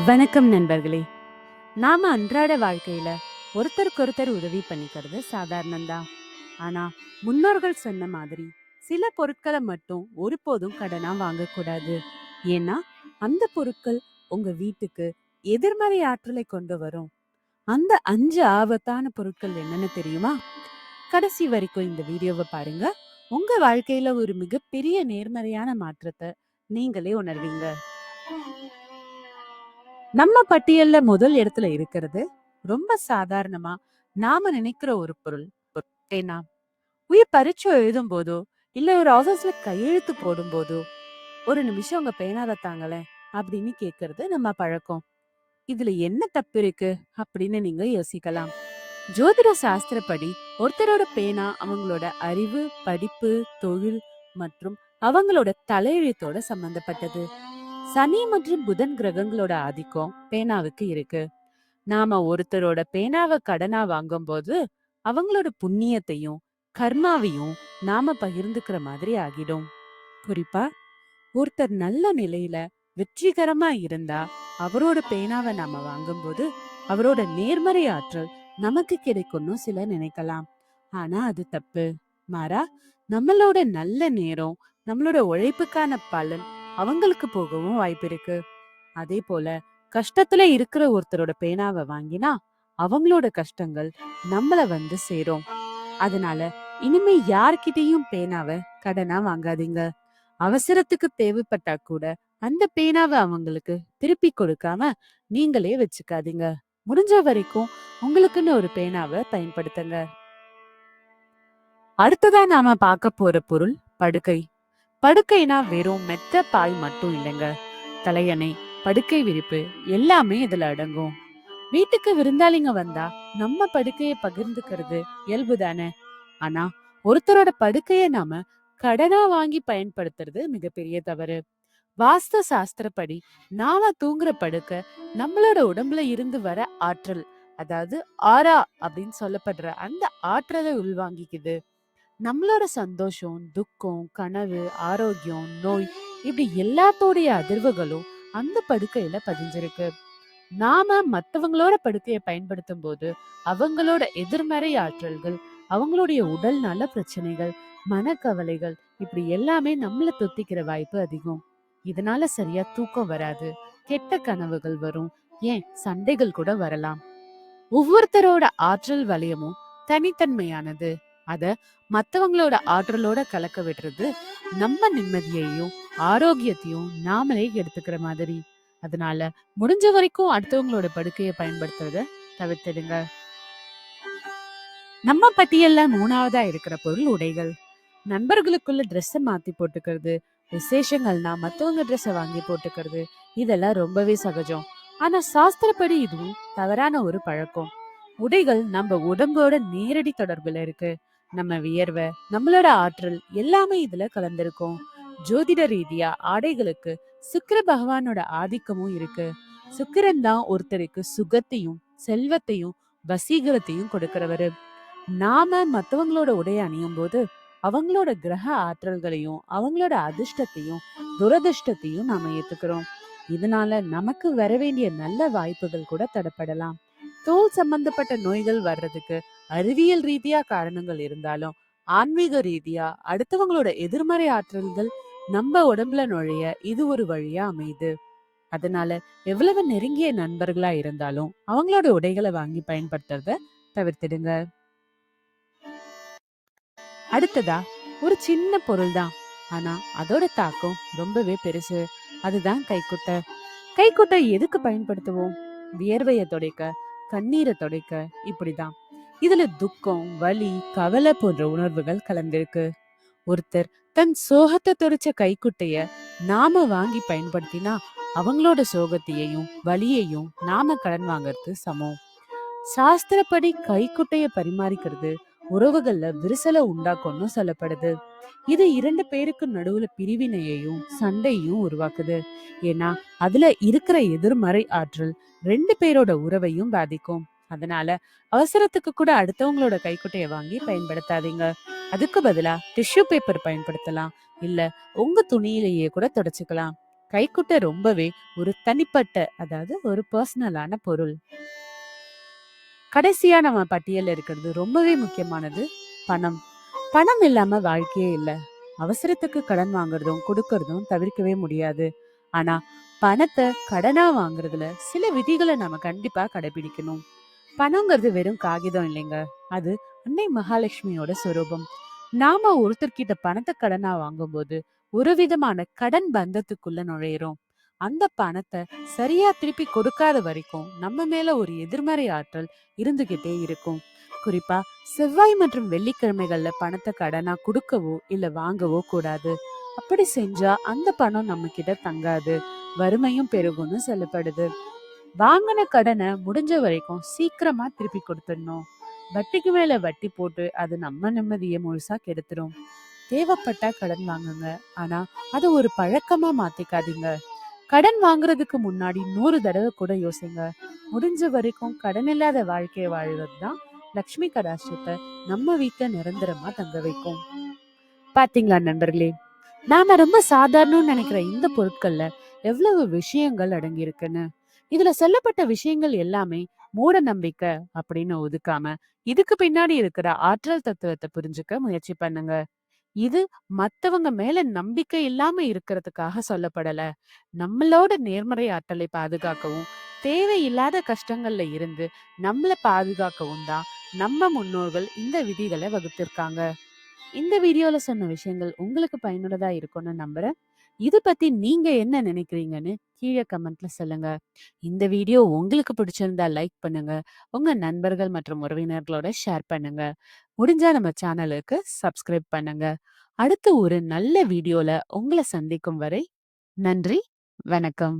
வணக்கம் நண்பர்களே. நாம அன்றாட வாழ்க்கையில ஒருத்தருக்கு ஒருத்தர் உதவி பண்ணிக்கிறது சாதாரணம்தான். ஆனா முன்னோர்கள் சொன்ன மாதிரி சில பொருட்களை மட்டும் ஒருபோதும் கடனா வாங்கக்கூடாது. ஏன்னா அந்த பொருட்கள் உங்க வீட்டுக்கு எதிர்மறை ஆற்றலை கொண்டு வரும். அந்த அஞ்சு ஆபத்தான பொருட்கள் என்னன்னு தெரியுமா? கடைசி வரைக்கும் இந்த வீடியோவை பாருங்க. உங்க வாழ்க்கையில ஒரு மிகப்பெரிய நேர்மறையான மாற்றத்தை நீங்களே உணர்வீங்க. நம்ம பட்டியல்ல முதல் இடத்துல இருக்கிறது ரொம்ப சாதாரணமா நாம நினைக்கிற ஒரு பொருள். ஏன்னா உயிர் பரீட்சை எழுதும் போதோ இல்ல ஒரு ஆஃபீஸ்ல கையெழுத்து போடும் போதோ ஒரு நிமிஷம் உங்க பேனாவை தாங்களேன் அப்படின்னு கேக்குறது நம்ம பழக்கம். இதுல என்ன தப்பு இருக்கு அப்படின்னு நீங்க யோசிக்கலாம். ஜோதிட சாஸ்திரப்படி ஒருத்தரோட பேனா அவங்களோட அறிவு படிப்பு தொழில் மற்றும் அவங்களோட தலையெழுத்தோட சம்பந்தப்பட்டது. சனி மற்றும் புதன் கிரகங்களோட ஆதிக்கம் பேனாவுக்கு இருக்கு. நாம ஒருத்தரோட பேனாவை கடனா வாங்கும் போது அவங்களோட புண்ணியத்தையும் கர்மாவையும் நாம பகிர்ந்துக்கிற மாதிரி ஆகிடும். குறிப்பா ஒருத்தர் நல்ல நிலையில வெற்றிகரமா இருந்தா அவரோட பேனாவை நாம வாங்கும்போது அவரோட நேர்மறை ஆற்றல் நமக்கு கிடைக்கும்னு சில நினைக்கலாம். ஆனா அது தப்பு. மாறா நம்மளோட நல்ல நேரம் நம்மளோட உழைப்புக்கான பலன் அவங்களுக்கு போகவும் வாய்ப்பு இருக்கு. அதே போல கஷ்டத்துல இருக்கிற ஒருத்தரோட பேனாவை வாங்கினா அவங்களோட கஷ்டங்கள் நம்மள வந்து சேரும். அதனால இனிமே யார்கிட்டயும் பேனாவை கடனா வாங்காதீங்க. அவசரத்துக்கு தேவைப்பட்டா கூட அந்த பேனாவை அவங்களுக்கு திருப்பி கொடுக்காம நீங்களே வச்சுக்காதீங்க. முடிஞ்ச வரைக்கும் உங்களுக்குன்னு ஒரு பேனாவை பயன்படுத்துங்க. அடுத்ததா நாம பார்க்க போற பொருள் படுக்கை. படுக்கைனா வெறும் மெத்த பாய் மட்டும் இல்லைங்க. தலையணை படுக்கை விரிப்பு எல்லாமே இதுல அடங்கும். வீட்டுக்கு விருந்தாளிங்க வந்தா நம்ம படுக்கையை பகிர்ந்துக்கிறது இயல்பு தானே ஆனா ஒருத்தரோட படுக்கைய நாம கடனா வாங்கி பயன்படுத்துறது மிகப்பெரிய தவறு. வாஸ்து சாஸ்திரப்படி நாம தூங்குற படுக்கை நம்மளோட உடம்புல இருந்து வர ஆற்றல் அதாவது ஆரா அப்படின்னு சொல்லப்படுற அந்த ஆற்றலை உள்வாங்கிக்குது. நம்மளோட சந்தோஷம் துக்கம் கனவு ஆரோக்கியம் நோய் இப்படி எல்லாத்தோடைய அதிர்வுகளும் அந்த படுக்கையில பதிஞ்சிருக்கு. நாம மத்தவங்களோட படுக்கையை பயன்படுத்தும் போது அவங்களோட எதிர்மறை ஆற்றல்கள் அவங்களுடைய உடல் நல பிரச்சனைகள் மனக்கவலைகள் இப்படி எல்லாமே நம்மள தொத்திக்கிற வாய்ப்பு அதிகம். இதனால சரியா தூக்கம் வராது கெட்ட கனவுகள் வரும் ஏன் சண்டைகள் கூட வரலாம். ஒவ்வொருத்தரோட ஆற்றல் வலயமும் தனித்தன்மையானது. அத மத்தவங்களோட ஆற்றலோட கலக்க விடுறது நம்ம நிம்மதியையும் ஆரோக்கியத்தையும் நாமளே எடுத்துக்கிற மாதிரி. அதனால முடிஞ்ச வரைக்கும் அடுத்தவங்களோட படுக்கையை பயன்படுத்துறத தவிர்த்திடுங்க. நம்ம பட்டியல்ல மூணாவதா இருக்கிற பொருள் உடைகள். நண்பர்களுக்குள்ள ட்ரெஸ்ஸை மாத்தி போட்டுக்கிறது விசேஷங்கள்னா மத்தவங்க ட்ரெஸ்ஸை வாங்கி போட்டுக்கிறது இதெல்லாம் ரொம்பவே சகஜம். ஆனா சாஸ்திரப்படி இதுவும் தவறான ஒரு பழக்கம். உடைகள் நம்ம உடம்போட நேரடி தொடர்புல இருக்கு. நம்ம வியர்வை நம்மளோட ஆற்றல் எல்லாமே இதுல கலந்திருக்கும். ஜோதிட ரீதியா ஆடைகளுக்கு சுக்கர பகவானோட ஆதிக்கமும் இருக்கு. சுக்கரன் தான் ஒருத்தருக்கு சுகத்தையும் செல்வத்தையும் வசீகரத்தையும் கொடுக்கிறவரு. நாம மத்தவங்களோட உடைய அணியும் போது அவங்களோட கிரக ஆற்றல்களையும் அவங்களோட அதிர்ஷ்டத்தையும் துரதிர்ஷ்டத்தையும் நாம ஏத்துக்கிறோம். இதனால நமக்கு வர வேண்டிய நல்ல வாய்ப்புகள் கூட தடப்படலாம். தோல் சம்பந்தப்பட்ட நோய்கள் வர்றதுக்கு அறிவியல் ரீதியா காரணங்கள் இருந்தாலும் ஆன்மீக ரீதியா அடுத்தவங்களோட எதிர்மறை ஆற்றல்கள் நம்ம உடம்புல நுழைய இது ஒரு வழியா அமையுது. அதனால எவ்வளவு நெருங்கிய நண்பர்களா இருந்தாலும் அவங்களோட உடைகளை வாங்கி பயன்படுத்துறத தவிர்த்திடுங்க. அடுத்ததா ஒரு சின்ன பொருள் தான். ஆனா அதோட தாக்கம் ரொம்பவே பெருசு. அதுதான் கைக்குட்டை. கைக்குட்டை எதுக்கு பயன்படுத்துவோம்? வியர்வைய துடைக்க கண்ணீரை துடைக்க இப்படிதான். இதுல துக்கம் வலி கவலை போன்ற உணர்வுகள் கலந்திருக்கு. ஒருத்தர் தன் சோகத்தை துடைச்ச கைக்குட்டைய நாம வாங்கி பயன்படுத்தினா அவங்களோட சோகத்தையையும் வலியையும் நாம கடன் வாங்கறது சமம். சாஸ்திரப்படி கைக்குட்டைய பரிமாறிக்கிறது உறவுகள்ல விரிசலை உண்டாக்கும்னு சொல்லப்படுது. இது இரண்டு பேருக்கு நடுவுல பிரிவினையையும் சண்டையும் உருவாக்குது. ஏன்னா அதுல இருக்கிற எதிர்மறை ஆற்றல் ரெண்டு பேரோட உறவையும் பாதிக்கும். அதனால அவசரத்துக்கு கூட அடுத்தவங்களோட கைக்குட்டையை வாங்கி பயன்படுத்தாதீங்க. அதுக்கு பதிலா டிஷ்யூ பேப்பர் பயன்படுத்தலாம். இல்ல உங்க துணியிலேயே கூட தொடச்சுக்கலாம். கைக்குட்டை ரொம்பவே ஒரு தனிப்பட்ட அதாவது ஒரு பர்சனலான பொருள். கடைசியா நம்ம பட்டியல்ல இருக்கிறது ரொம்பவே முக்கியமானது பணம். பணம் இல்லாம வாழ்க்கையே இல்ல. அவசரத்துக்கு கடன் வாங்குறதும் கொடுக்கறதும் தவிர்க்கவே முடியாது. ஆனா பணத்தை கடனா வாங்குறதுல சில விதிகளை நம்ம கண்டிப்பா கடைபிடிக்கணும். பணங்கிறது வெறும் காகிதம் இல்லைங்க. அது அன்னை மகாலட்சுமியோட சுரூபம். நாம ஒருத்தர்கிட்ட பணத்தை கடனா வாங்கும்போது ஒரு விதமான கடன் பந்தத்துக்குள்ள நுழையிறோம். அந்த பணத்தை சரியா திருப்பி கொடுக்காத வரைக்கும் நம்ம மேல ஒரு எதிர்மறை ஆற்றல் இருந்துகிட்டே இருக்கும். குறிப்பா செவ்வாய் மற்றும் வெள்ளிக்கிழமைகள்ல பணத்தை கடனா கொடுக்கவோ இல்ல வாங்கவோ கூடாது. அப்படி செஞ்சா அந்த பணம் நம்ம கிட்ட தங்காது. வறுமையும் பெருகும்னு சொல்லப்படுது. வாங்கின கடனை முடிஞ்ச வரைக்கும் சீக்கிரமா திருப்பி கொடுத்துடணும். வட்டிக்கு மேல வட்டி போட்டு அது நம்ம நிம்மதியை முழுசா கெடுத்துரும். தேவைப்பட்டா கடன் வாங்குங்க. ஆனா அது ஒரு பழக்கமா மாத்திக்காதீங்க. கடன் வாங்குறதுக்கு முன்னாடி நூறு தடவை கூட யோசிங்க. முடிஞ்ச வரைக்கும் கடன் இல்லாத வாழ்க்கையை வாழ்வது தான் லக்ஷ்மி கடாஷ்டத்தை நம்ம வீட்டை நிரந்தரமா தங்க வைக்கும். பாத்தீங்களா நண்பர்களே? நாம ரொம்ப சாதாரணம்னு நினைக்கிற இந்த பொருட்கள்ல எவ்வளவு விஷயங்கள் அடங்கி இருக்குன்னு இதுல சொல்லப்பட்ட விஷயங்கள் எல்லாமே மூட நம்பிக்கை அப்படின்னு ஒதுக்காம இதுக்கு பின்னாடி இருக்கிற ஆற்றல் தத்துவத்தை புரிஞ்சுக்க முயற்சி பண்ணுங்க. இது மத்தவங்க மேல நம்பிக்கை இல்லாம இருக்கிறதுக்காக சொல்லப்படல. நம்மளோட நேர்மறை ஆற்றலை பாதுகாக்கவும் தேவையில்லாத கஷ்டங்கள்ல இருந்து நம்மள பாதுகாக்கவும் தான் நம்ம முன்னோர்கள் இந்த விதிகளை வகுத்திருக்காங்க. இந்த வீடியோல சொன்ன விஷயங்கள் உங்களுக்கு பயனுள்ளதா இருக்கும்னு நம்புறேன். இது பத்தி நீங்க என்ன நினைக்கிறீங்கன்னு கீழே கமெண்ட்ல சொல்லுங்க. இந்த வீடியோ உங்களுக்கு பிடிச்சிருந்தா லைக் பண்ணுங்க. உங்க நண்பர்கள் மற்றும் உறவினர்களோட ஷேர் பண்ணுங்க. முடிஞ்சா நம்ம சேனலுக்கு சப்ஸ்கிரைப் பண்ணுங்க. அடுத்து ஒரு நல்ல வீடியோல உங்களை சந்திக்கும் வரை நன்றி வணக்கம்.